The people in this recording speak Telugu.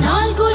నాలుగు